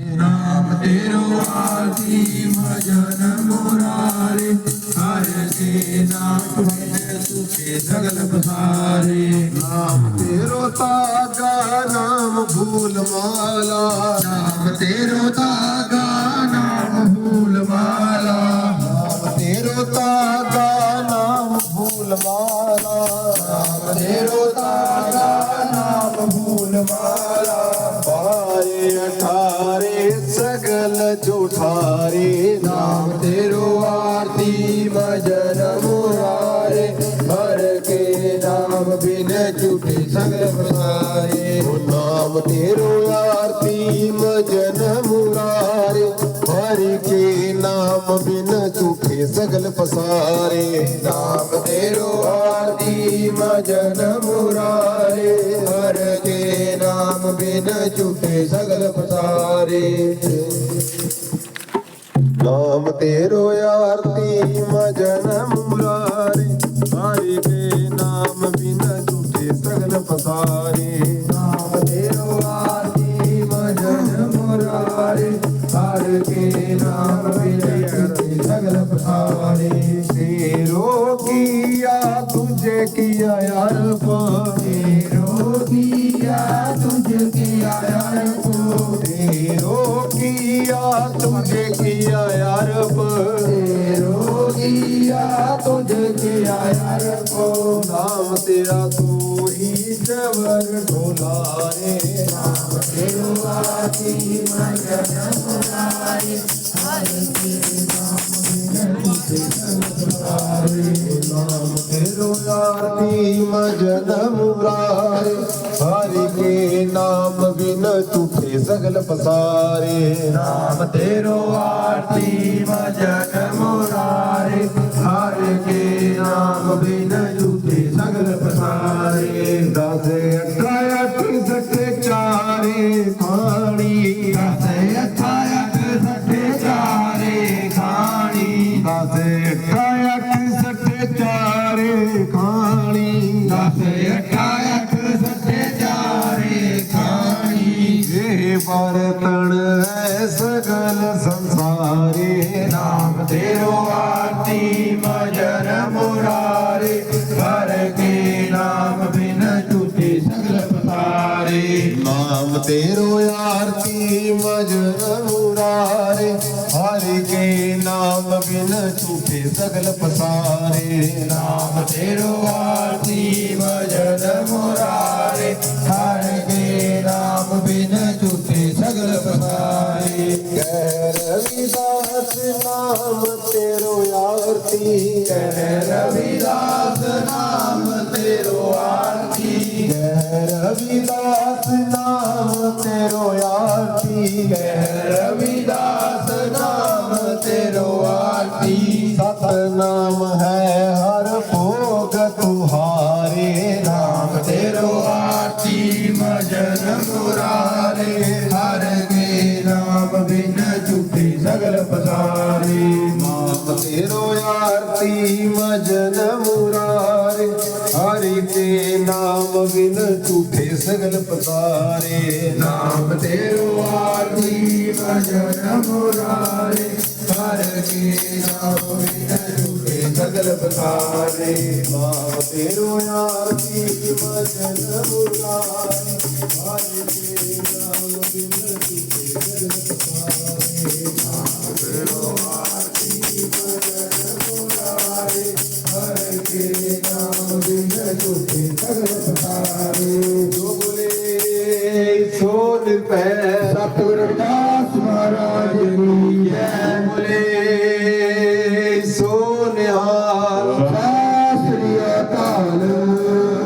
રામ તેરો આરતી, ભજન મુરારે, હર કે નાથ મેં સુખે સગલ પધારે. રામ તેરો તાગા નામ ભૂલ માલા. રામ તેરો તાગા નામ ભૂલ માલા. રામ તેરો તાગા નામ ભૂલ માલા. રામ તેરો તાગા નામ ભૂલ માલા. अठारे अठारे, सकल जुठारे, नाम तेरो आरती भजन मुरारे हर के नाम बिन जुटे सगल सारे नाम तेरो आरती भजन मुरारे हर के नाम बिन जुटे सगल पसारे नाम तेरो आरती भजन मुरारे ਝੂਠੇ ਸਗਲ ਪਸਾਰੇ। ਨਾਮ ਤੇਰੋ ਆਰਤੀ ਮਜਨ ਮੁਰਾਰੇ। ਹਰੀ ਕੇ ਨਾਮ ਬਿਨ ਝੂਠੇ ਸਗਲ ਪਸਾਰੇ। ਨਾਮ ਤੇਰੋ ਆਰਤੀ ਮਜਨ ਮੁਰਾਰੇ। ਹਰ ਕੇ ਨਾਮ ਬਿਨ ਝੂਠੇ ਸਗਲ ਪਸਾਰੇ। ਤੇਰੋ ਕੀਆ ਤੁਝੇ ਕੀਆ ਯਾਰ ਕੀਆ तेरो कीअ तुझ कीअ रेरो किया तुझ कीअ रो धाम ते जबर डोले हरि के नाम बिन झूठे सगल पसारे। नाम तेरो आरती भजन मुरारे। हरि के नाम बिना झूठे सगल पसारे। दस अठ अठ सके चारे। पाणी परतण है सगल संसारे नाम तेरो आरती भजन मुरारे हर के नाम बिन टूटे सगल पतारे नाम तेरो आरती भजन मुरारे हर के नाम बिन टूटे सगल पसारे नाम तेरो आरती रविदास नाम तेरो आरती कह रविदास नाम तेरो आरती कह रविदास नाम तेरो आरती कह रविदास नाम तेरो आरती सत नाम है हर भोग तुम्हारे नाम। तेरो आरती मजनो આરતી મજન મુરારે હરિ તે નામ વિન તુઠે સગલ પતારે નામ તેરો આરતી મજન મુરારે હર કે નામ વિન તુઠે સગલ પતારે નામ તેરો આરતી મજન મુરારે હરિ તે નામ વિન તુઠે સગલ ਹੈ। ਸਤਿਗੁਰ ਦਾਸ ਮਹਾਰਾਜ ਦੀ ਜੈ।